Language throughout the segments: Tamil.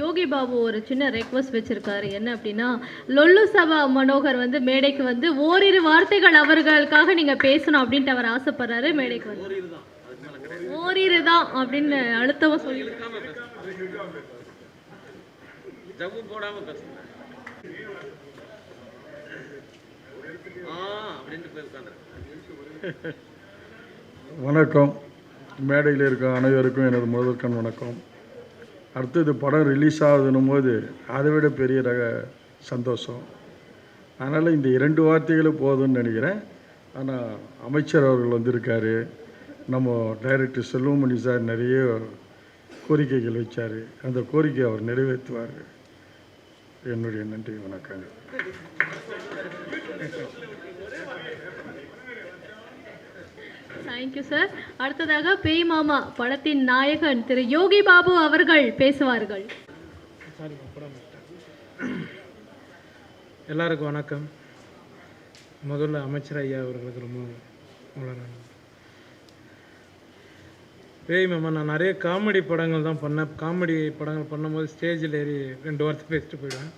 யோகி பாபு ஒரு சின்ன ரெக்வஸ்ட் வச்சிருக்காரு. என்ன அப்படின்னா லொல்லு சபா மனோகர் வந்து மேடைக்கு வந்து ஓரிரு வார்த்தைகள் அவர்களுக்காக நீங்க பேசணும் அப்படின்ட்டு அவர் ஆசைப்படுறாரு. மேடைக்கு வந்து ஓரிரு தான் அப்படின்னு அழுத்தமா சொல்லி வணக்கம். மேடையில் இருக்க அனைவருக்கும் எனது முதற்கண் வணக்கம். அடுத்தது படம் ரிலீஸ் ஆகுதுன்னும் போது அதை விட பெரிய ரக சந்தோஷம். அதனால் இந்த இரண்டு வார்த்தைகளும் போதும்னு நினைக்கிறேன். ஆனால் அமைச்சர் அவர்கள் வந்திருக்காரு. நம்ம டைரக்டர் செல்வமணி சார் நிறைய கோரிக்கைகள் வச்சார். அந்த கோரிக்கையை அவர் நிறைவேற்றுவார். என்னுடைய நன்றி வணக்கங்கள். தேங்க்யூ சார் அடுத்ததாக பேய் மாமா படத்தின் நாயகன் திரு யோகி பாபு அவர்கள் பேசுவார்கள். சாரி எல்லாருக்கும் வணக்கம். முதல்ல அமைச்சர் ஐயா அவர்களுக்கு ரொம்ப அவ்வளோ பேய் மாமா நான் நிறைய காமெடி படங்கள் தான் பண்ணேன் காமெடி படங்கள் பண்ணும்போது ஸ்டேஜில் ஏறி ரெண்டு வாரத்தை பேசிட்டு போயிடுவேன்.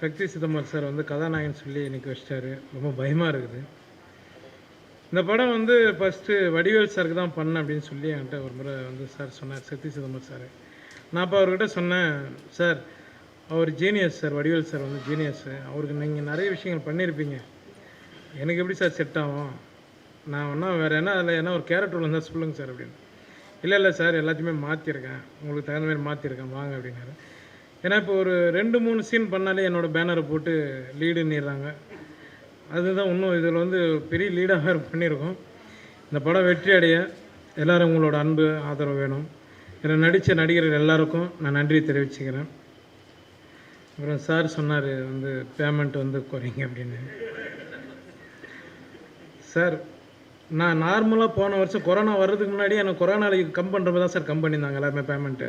சக்தி சிதம்பரம் சார் வந்து கதாநாயகன் சொல்லி எனக்கு வச்சிட்டாரு. ரொம்ப பயமாக இருக்குது. இந்த படம் வந்து ஃபஸ்ட்டு வடிவேல் சாருக்கு தான் பண்ணேன் அப்படின்னு சொல்லி என்கிட்ட ஒரு முறை வந்து சார் சொன்னார் சக்தி சிதம்பரம் சார் நான் அப்போ அவர்கிட்ட சொன்னேன் சார் அவர் ஜீனியஸ் சார் வடிவேல் சார் வந்து ஜீனியஸ் அவருக்கு நீங்கள் நிறைய விஷயங்கள் பண்ணியிருப்பீங்க எனக்கு எப்படி சார் செட் ஆகும்? நான் ஒன்றா வேறு என்ன அதில் என்ன ஒரு கேரக்டர் இருந்தால் சொல்லுங்கள் சார் அப்படின்னு. இல்லை இல்லை சார் எல்லாத்தையுமே மாற்றிருக்கேன் உங்களுக்கு தகுந்த மாதிரி மாற்றிருக்கேன் வாங்க அப்படின்னாரு. ஏன்னா இப்போ ஒரு ரெண்டு மூணு சீன் பண்ணாலே என்னோடய பேனரை போட்டு லீடுன்னிடுறாங்க அதுதான் இன்னும் இதில் வந்து பெரிய லீடாக பண்ணியிருக்கோம். இந்த படம் வெற்றி அடைய எல்லாரும் உங்களோட அன்பு ஆதரவு வேணும். இதில் நடித்த நடிகர்கள் எல்லாருக்கும் நான் நன்றி தெரிவிச்சுக்கிறேன். அப்புறம் சார் சொன்னார் வந்து பேமெண்ட் வந்து குறைங்க அப்படின்னு. சார் நான் நார்மலாக போன வருஷம் கொரோனா வர்றதுக்கு முன்னாடி எனக்கு கொரோனாவில் கம் பண்ணுறப்ப தான் சார் கம் பண்ணியிருந்தாங்க எல்லாருமே பேமெண்ட்டு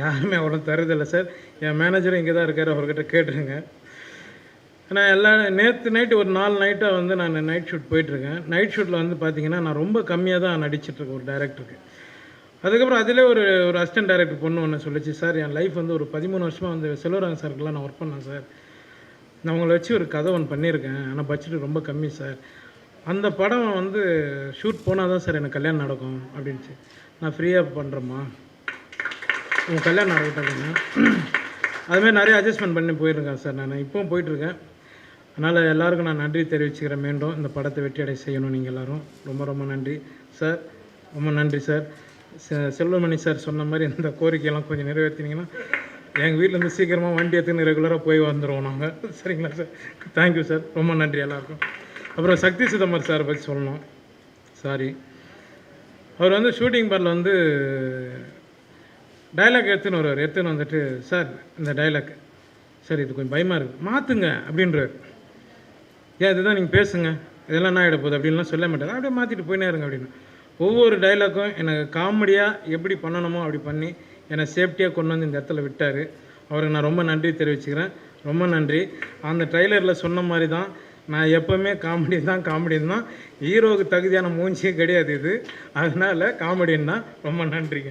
யாருமே அவ்வளோ தருதில்லை சார் என் மேனேஜரும் இங்கே தான் இருக்கார் அவர்கிட்ட கேட்டுருங்க. நான் எல்லா நேற்று நைட்டு ஒரு நாலு நைட்டாக வந்து நான் நைட் ஷூட் போயிட்டுருக்கேன். நைட் ஷூட்டில் வந்து பார்த்தீங்கன்னா நான் ரொம்ப கம்மியாக தான் நடிச்சிட்ருக்கேன் ஒரு டேரக்டருக்கு அதுக்கப்புறம் அதிலே ஒரு ஒரு அசிஸ்டன்ட் டேரக்டர் பொண்ணு ஒன்று சொல்லிச்சு சார் என் லைஃப் வந்து ஒரு பதிமூணு வருஷமாக வந்து செல்வராங்க சாருக்கெல்லாம் நான் ஒர்க் பண்ணேன் சார். நான் உங்களை வச்சு ஒரு கதை ஒன்று பண்ணியிருக்கேன். ஆனால் பட்ஜெட் ரொம்ப கம்மி சார். அந்த படம் வந்து ஷூட் போனால் தான் சார் எனக்கு கல்யாணம் நடக்கும் அப்படின்ச்சு நான் ஃப்ரீயாக பண்ணுறேம்மா உங்கள் கல்யாணம் நடக்கட்டும் அதுமாதிரி நிறைய அட்ஜஸ்ட்மெண்ட் பண்ணி போயிருக்கேன் சார் நான். இப்போவும் போயிட்டுருக்கேன். அதனால் எல்லாருக்கும் நான் நன்றி தெரிவிச்சுக்கிறேன். மீண்டும் இந்த படத்தை வெற்றியடை செய்யணும் நீங்கள் எல்லாரும். ரொம்ப ரொம்ப நன்றி சார். ரொம்ப நன்றி சார். செல்வமணி சார் சொன்ன மாதிரி இந்த கோரிக்கையெல்லாம் கொஞ்சம் நிறைவேற்றினீங்கன்னா எங்கள் வீட்டிலேருந்து சீக்கிரமாக வண்டி எடுத்துன்னு ரெகுலராக போய் வந்துடுவோம் நாங்கள் சரிங்களா சார்? Thank you sir. ரொம்ப நன்றி எல்லாருக்கும். அப்புறம் சக்தி சிதம்பரம் சார் பற்றி சொல்லணும். சாரி அவர் வந்து ஷூட்டிங் பாரில் வந்து டைலாக் எடுத்துன்னு வருவார். எடுத்துன்னு வந்துட்டு சார் இந்த டைலாக் சார் இது கொஞ்சம் பயமாக இருக்குது மாற்றுங்க அப்படின்றார். ஏன் இதுதான் நீங்கள் பேசுங்க. இதெல்லாம் என்ன ஆகிட போகுது? அப்படின்லாம் சொல்ல மாட்டார் அப்படியே மாற்றிட்டு போயினே இருங்க அப்படின்னு. ஒவ்வொரு டைலாக்கும் எனக்கு காமெடியாக எப்படி பண்ணணுமோ அப்படி பண்ணி என்னை சேஃப்டியாக கொண்டு வந்து இந்த இடத்துல விட்டார். அவருக்கு நான் ரொம்ப நன்றி தெரிவிச்சுக்கிறேன். ரொம்ப நன்றி. அந்த ட்ரைலரில் சொன்ன மாதிரி தான் நான் எப்போவுமே காமெடி தான் காமெடின் தான் ஹீரோவுக்கு தகுதியான மூஞ்சியே கிடையாது இது. அதனால் காமெடின்னா ரொம்ப நன்றிங்க.